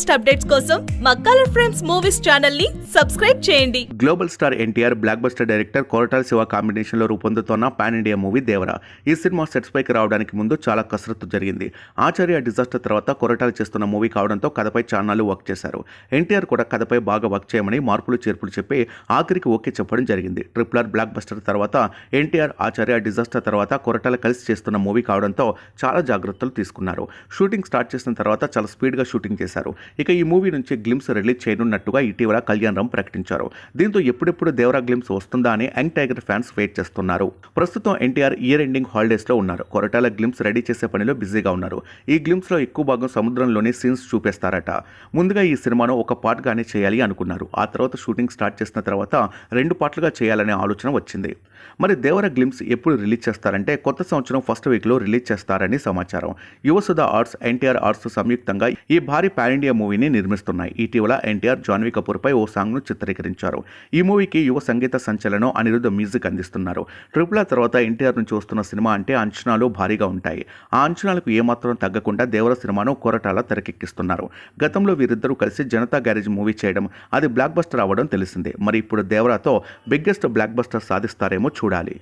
Latest updates కోసం మా colour frames movies ఛానల్ని సబ్స్క్రైబ్ చేయండి. Global star NTR blockbuster director Koratala Siva కాంబినేషన్లో రూపొందుతోన్న పాన్ ఇండియా మూవీ దేవరా ఈ సినిమా సెట్స్ పైకి రావడానికి ముందు చాలా కసరత్తు జరిగింది. ఆచార్య డిజాస్టర్ తర్వాత కొరటాలు చేస్తున్న మూవీ కావడంతో కథపై చాన్నాళ్ళు వర్క్ చేశారు. ఎన్టీఆర్ కూడా కథపై బాగా వర్క్ చేయమని మార్పులు చేర్పులు చెప్పి ఆఖరికి ఓకే చెప్పడం జరిగింది. ట్రిపుల్ ఆర్ బ్లాక్ బస్టర్ తర్వాత ఎన్టీఆర్ ఆచార్య డిజాస్టర్ తర్వాత కొరటాల కలిసి చేస్తున్న మూవీ కావడంతో చాలా జాగ్రత్తలు తీసుకున్నారు. షూటింగ్ స్టార్ట్ చేసిన తర్వాత చాలా స్పీడ్గా షూటింగ్ చేశారు. ఇక ఈ మూవీ నుంచి గ్లిమ్స్ రిలీజ్ చేయనున్నట్టుగా ఇటీవల కళ్యాణ్ రామ్ ప్రకటించారు. దీంతో ఎప్పుడెప్పుడు దేవరా గ్లిమ్స్ వస్తుందా అని యంగ్ టైగర్ ఫ్యాన్స్ వెయిట్ చేస్తున్నారు. ప్రస్తుతం ఎన్టీఆర్ ఇయర్ ఎండింగ్ హాలిడేస్లో ఉన్నారు. కొరటాల గ్లిమ్స్ రెడీ చేసే పనిలో బిజీగా ఉన్నారు. ఈ గ్లిమ్స్లో ఎక్కువ భాగం సముద్రంలోనే సీన్స్ చూపేస్తారట. ముందుగా ఈ సినిమాను ఒక పార్ట్గానే చేయాలి అనుకున్నారు. ఆ తర్వాత షూటింగ్ స్టార్ట్ చేసిన తర్వాత రెండు పార్ట్లుగా చేయాలనే ఆలోచన వచ్చింది. మరి దేవర గ్లిమ్స్ ఎప్పుడు రిలీజ్ చేస్తారంటే కొత్త సంవత్సరం ఫస్ట్ వీక్లో రిలీజ్ చేస్తారని సమాచారం. యువసుధ ఆర్ట్స్ ఎన్టీఆర్ ఆర్ట్స్ సంయుక్తంగా ఈ భారీ పాన్ ఇండియా మూవీని నిర్మిస్తున్నాయి. ఇటీవల ఎన్టీఆర్ జాన్వీ కపూర్పై ఓ సాంగ్ను చిత్రీకరించారు. ఈ మూవీకి యువ సంగీత సంచలనం అనిరుద్ధ మ్యూజిక్ అందిస్తున్నారు. ట్రిపుల్ తర్వాత ఎన్టీఆర్ నుంచి వస్తున్న సినిమా అంటే అంచనాలు భారీగా ఉంటాయి. ఆ అంచనాలకు ఏమాత్రం తగ్గకుండా దేవర సినిమాను కొరటాల తెరకెక్కిస్తున్నారు. గతంలో వీరిద్దరూ కలిసి జనతా గ్యారేజ్ మూవీ చేయడం అది బ్లాక్ బస్టర్ అవ్వడం తెలిసిందే. మరి ఇప్పుడు దేవరాతో బిగ్గెస్ట్ బ్లాక్ బస్టర్ సాధిస్తారేమో చూడాలి.